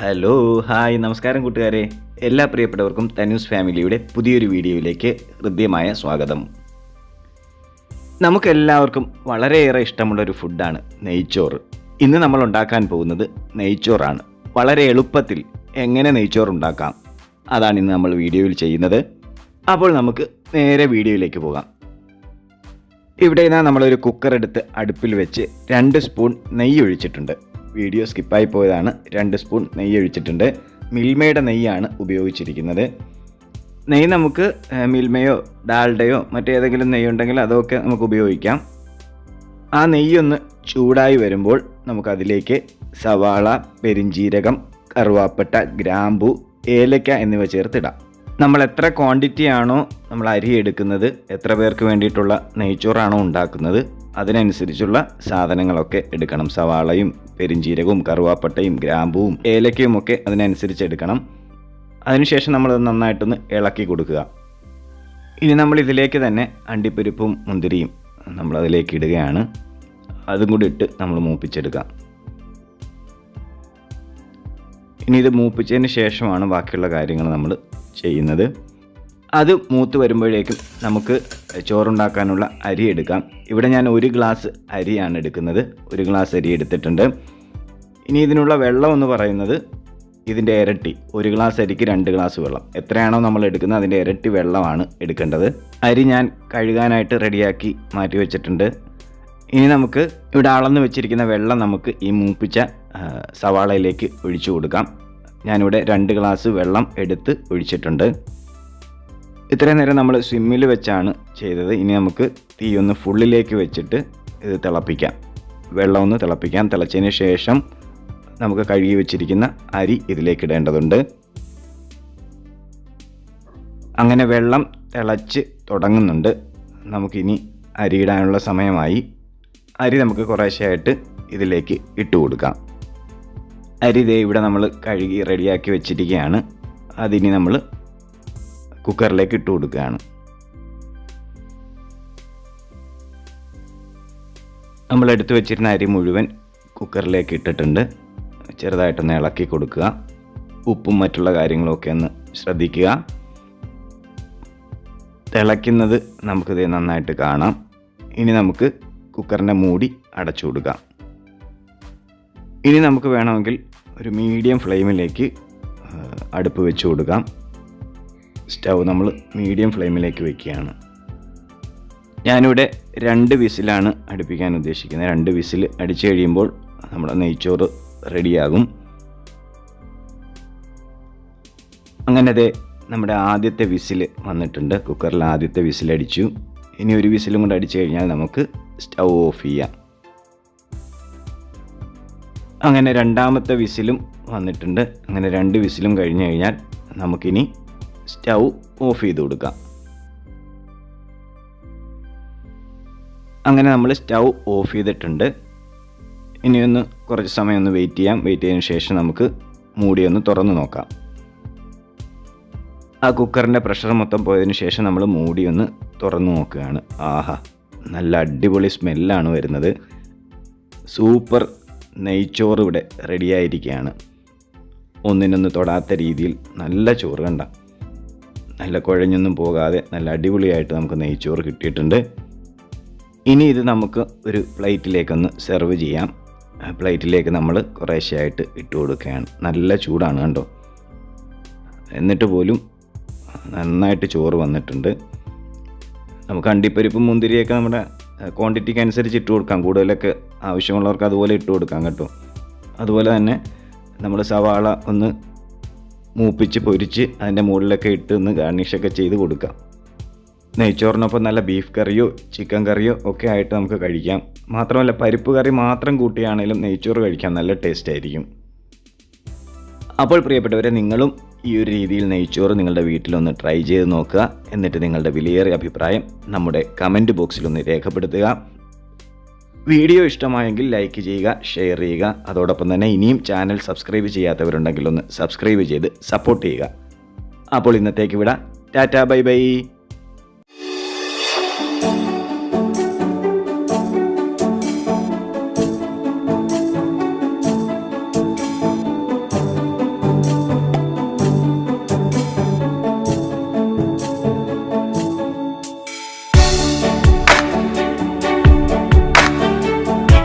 Hello hi നമസ്കാരം കൂട്ടുകാരെ. എല്ലാ പ്രിയപ്പെട്ടവർക്കും തന്യൂസ് ഫാമിലിയുടെ പുതിയൊരു വീഡിയോയിലേക്ക് ഹൃദ്യമായ സ്വാഗതം. നമുക്കെല്ലാവർക്കും വളരെയേറെ ഇഷ്ടമുള്ള ഒരു ഫുഡാണ് നെയ്ച്ചോറ്. ഇന്ന് നമ്മൾ ഉണ്ടാക്കാൻ പോകുന്നത് നെയ്ച്ചോറാണ്. വളരെ എളുപ്പത്തിൽ എങ്ങനെ നെയ്ച്ചോറ് ഉണ്ടാക്കാം? അതാണ് ഇന്ന് നമ്മൾ വീഡിയോയിൽ ചെയ്യുന്നത്. അപ്പോൾ നമുക്ക് നേരെ വീഡിയോയിലേക്ക് പോകാം. ഇവിടെ നിന്ന് നമ്മളൊരു കുക്കർ എടുത്ത് അടുപ്പിൽ വെച്ച് രണ്ട് സ്പൂൺ നെയ്യ് ഒഴിച്ചിട്ടുണ്ട്. വീഡിയോ സ്കിപ്പായി പോയതാണ്. രണ്ട് സ്പൂൺ നെയ്യ് ഒഴിച്ചിട്ടുണ്ട്. മിൽമയുടെ നെയ്യാണ് ഉപയോഗിച്ചിരിക്കുന്നത്. നെയ്യ് നമുക്ക് മിൽമയോ ഡാൽഡയോ മറ്റേതെങ്കിലും നെയ്യ് ഉണ്ടെങ്കിൽ അതൊക്കെ നമുക്ക് ഉപയോഗിക്കാം. ആ നെയ്യൊന്ന് ചൂടായി വരുമ്പോൾ നമുക്കതിലേക്ക് സവാള പെരിഞ്ചീരകം കറുവാപ്പട്ട ഗ്രാമ്പു ഏലക്ക എന്നിവ ചേർത്തിടാം. നമ്മൾ എത്ര ക്വാണ്ടിറ്റി ആണോ നമ്മൾ അരി എടുക്കുന്നത് എത്ര പേർക്ക് വേണ്ടിയിട്ടുള്ള നെയ്ച്ചോറാണോ ഉണ്ടാക്കുന്നത് അതിനനുസരിച്ചുള്ള സാധനങ്ങളൊക്കെ എടുക്കണം. സവാളയും പെരിഞ്ചീരകവും കറുവാപ്പട്ടയും ഗ്രാമ്പുവും ഏലക്കയും ഒക്കെ അതിനനുസരിച്ച് എടുക്കണം. അതിനുശേഷം നമ്മൾ നന്നായിട്ടൊന്ന് ഇളക്കി കൊടുക്കുക. ഇനി നമ്മൾ ഇതിലേക്ക് തന്നെ അണ്ടിപ്പരിപ്പും മുന്തിരിയും നമ്മൾ അതിലേക്ക് ഇടുകയാണ്. അതും കൂടി ഇട്ട് നമ്മൾ മൂപ്പിച്ചെടുക്കാം ഇനി ഇത് മൂപ്പിച്ചതിന് ശേഷമാണ് ബാക്കിയുള്ള കാര്യങ്ങൾ നമ്മൾ ചെയ്യുന്നത്. അത് മൂത്ത് വരുമ്പോഴേക്കും നമുക്ക് ചോറുണ്ടാക്കാനുള്ള അരി എടുക്കാം. ഇവിടെ ഞാൻ ഒരു ഗ്ലാസ് അരിയാണ് എടുക്കുന്നത്. ഒരു ഗ്ലാസ് അരി എടുത്തിട്ടുണ്ട്. ഇനി ഇതിനുള്ള വെള്ളം എന്ന് പറയുന്നത് ഇതിന്റെ ഇരട്ടി. ഒരു ഗ്ലാസ് അരിക്ക് രണ്ട് ഗ്ലാസ് വെള്ളം. എത്രയാണോ നമ്മൾ എടുക്കുന്നത് അതിന്റെ ഇരട്ടി വെള്ളമാണ് എടുക്കേണ്ടത്. അരി ഞാൻ കഴുകാനായിട്ട് റെഡിയാക്കി മാറ്റി വെച്ചിട്ടുണ്ട്. ഇനി നമുക്ക് ഇവിടെ അളന്ന് വെച്ചിരിക്കുന്ന വെള്ളം നമുക്ക് ഈ മൂപ്പിച്ച സവാളയിലേക്ക് ഒഴിച്ചു കൊടുക്കാം. ഞാനിവിടെ രണ്ട് ഗ്ലാസ് വെള്ളം എടുത്ത് ഒഴിച്ചിട്ടുണ്ട്. ഇത്രയും നേരം നമ്മൾ സ്വിമ്മിൽ വെച്ചാണ് ചെയ്തത്. ഇനി നമുക്ക് തീ ഒന്ന് ഫുള്ളിലേക്ക് വെച്ചിട്ട് ഇത് തിളപ്പിക്കാം. വെള്ളം ഒന്ന് തിളപ്പിക്കാം. തിളച്ചതിന് ശേഷം നമുക്ക് കഴുകി വെച്ചിരിക്കുന്ന അരി ഇതിലേക്ക് ഇടേണ്ടതുണ്ട്. അങ്ങനെ വെള്ളം തിളച്ച് തുടങ്ങുന്നുണ്ട്. നമുക്കിനി അരി ഇടാനുള്ള സമയമായി. അരി നമുക്ക് കുറേശ്ശെയായിട്ട് ഇതിലേക്ക് ഇട്ട് കൊടുക്കാം. അരി ദേ ഇവിടെ നമ്മൾ കഴുകി റെഡിയാക്കി വെച്ചിരിക്കുകയാണ്. അതിനി നമ്മൾ കുക്കറിലേക്ക് ഇട്ട് കൊടുക്കുകയാണ്. നമ്മൾ എടുത്തു വെച്ചിരുന്ന അരി മുഴുവൻ കുക്കറിലേക്ക് ഇട്ടിട്ടുണ്ട്. ചെറുതായിട്ടൊന്ന് ഇളക്കി കൊടുക്കുക. ഉപ്പും മറ്റുള്ള കാര്യങ്ങളൊക്കെ ഒന്ന് ശ്രദ്ധിക്കുക. തിളയ്ക്കുന്നത് നമുക്കിത് നന്നായിട്ട് കാണാം. ഇനി നമുക്ക് കുക്കറിന്റെ മൂടി അടച്ചു കൊടുക്കാം. ഇനി നമുക്ക് വേണമെങ്കിൽ ഒരു മീഡിയം ഫ്ലെയിമിലേക്ക് അടുപ്പ് വെച്ച് കൊടുക്കാം. സ്റ്റൗ നമ്മൾ മീഡിയം ഫ്ലെയിമിലേക്ക് വെക്കുകയാണ്. ഞാനിവിടെ രണ്ട് വിസിലാണ് അടുപ്പിക്കാൻ ഉദ്ദേശിക്കുന്നത്. രണ്ട് വിസിൽ അടിച്ചു കഴിയുമ്പോൾ നമ്മുടെ നെയ്ച്ചോറ് റെഡിയാകും. അങ്ങനെ അതെ നമ്മുടെ ആദ്യത്തെ വിസിൽ വന്നിട്ടുണ്ട്. കുക്കറിൽ ആദ്യത്തെ വിസിൽ അടിച്ചു. ഇനി ഒരു വിസിലും കൂടെ അടിച്ചു കഴിഞ്ഞാൽ നമുക്ക് സ്റ്റൗ ഓഫ് ചെയ്യാം. അങ്ങനെ രണ്ടാമത്തെ വിസിലും വന്നിട്ടുണ്ട്. അങ്ങനെ രണ്ട് വിസിലും കഴിഞ്ഞു കഴിഞ്ഞാൽ നമുക്കിനി സ്റ്റൗ ഓഫ് ചെയ്ത് കൊടുക്കാം. അങ്ങനെ നമ്മൾ സ്റ്റൗ ഓഫ് ചെയ്തിട്ടുണ്ട്. ഇനി ഒന്ന് കുറച്ച് സമയം ഒന്ന് വെയിറ്റ് ചെയ്യാം. വെയിറ്റ് ചെയ്തതിന് ശേഷം നമുക്ക് മൂടി ഒന്ന് തുറന്ന് നോക്കാം. ആ കുക്കറിന്റെ പ്രഷർ മൊത്തം പോയതിന് ശേഷം നമ്മൾ മൂടി ഒന്ന് തുറന്ന് നോക്കുകയാണ്. ആഹാ നല്ല അടിപൊളി സ്മെല്ലാണ് വരുന്നത്. സൂപ്പർ നെയ്ച്ചോറ് ഇവിടെ റെഡിയായിരിക്കുകയാണ് ഒന്നിനൊന്ന് തൊടാത്ത രീതിയിൽ നല്ല ചോറ് കണ്ട നല്ല കുഴഞ്ഞൊന്നും പോകാതെ നല്ല അടിപൊളിയായിട്ട് നമുക്ക് നെയ്ച്ചോറ് കിട്ടിയിട്ടുണ്ട്. ഇനി ഇത് നമുക്ക് ഒരു പ്ലേറ്റിലേക്കൊന്ന് സെർവ് ചെയ്യാം. പ്ലേറ്റിലേക്ക് നമ്മൾ കുറേശ്ശെയായിട്ട് ഇട്ട് കൊടുക്കുകയാണ്. നല്ല ചൂടാണ് കണ്ടോ? എന്നിട്ട് പോലും നന്നായിട്ട് ചോറ് വന്നിട്ടുണ്ട്. നമുക്ക് അണ്ടിപ്പരിപ്പും മുന്തിരിയൊക്കെ നമ്മുടെ ക്വാണ്ടിറ്റിക്ക് അനുസരിച്ച് ഇട്ട് കൊടുക്കാം. കൂടുതലൊക്കെ ആവശ്യമുള്ളവർക്ക് അതുപോലെ ഇട്ട് കൊടുക്കാം കേട്ടോ. അതുപോലെ തന്നെ നമ്മൾ സവാള ഒന്ന് മൂപ്പിച്ച് പൊരിച്ച് അതിന്റെ മുകളിലൊക്കെ ഇട്ട് ഒന്ന് ഗാർണിഷൊക്കെ ചെയ്ത് കൊടുക്കാം. നെയ്ച്ചോറിനൊപ്പം നല്ല ബീഫ് കറിയോ ചിക്കൻ കറിയോ ഒക്കെ ആയിട്ട് നമുക്ക് കഴിക്കാം. മാത്രമല്ല പരിപ്പ് കറി മാത്രം കൂട്ടിയാണെങ്കിലും നെയ്ച്ചോറ് കഴിക്കാൻ നല്ല ടേസ്റ്റ് ആയിരിക്കും. അപ്പോൾ പ്രിയപ്പെട്ടവരെ നിങ്ങളും ഈ ഒരു രീതിയിൽ നെയ്ച്ചോറ് നിങ്ങളുടെ വീട്ടിലൊന്ന് ട്രൈ ചെയ്ത് നോക്കുക. എന്നിട്ട് നിങ്ങളുടെ വിലയേറിയ അഭിപ്രായം നമ്മുടെ കമന്റ് ബോക്സിലൊന്ന് രേഖപ്പെടുത്തുക. വീഡിയോ ഇഷ്ടമായെങ്കിൽ ലൈക്ക് ചെയ്യുക ഷെയർ ചെയ്യുക. അതോടൊപ്പം തന്നെ ഇനിയും ചാനൽ സബ്സ്ക്രൈബ് ചെയ്യാത്തവരുണ്ടെങ്കിൽ ഒന്ന് സബ്സ്ക്രൈബ് ചെയ്ത് സപ്പോർട്ട് ചെയ്യുക. അപ്പോൾ ഇന്നത്തേക്ക് വിടാം. Tata bye bye.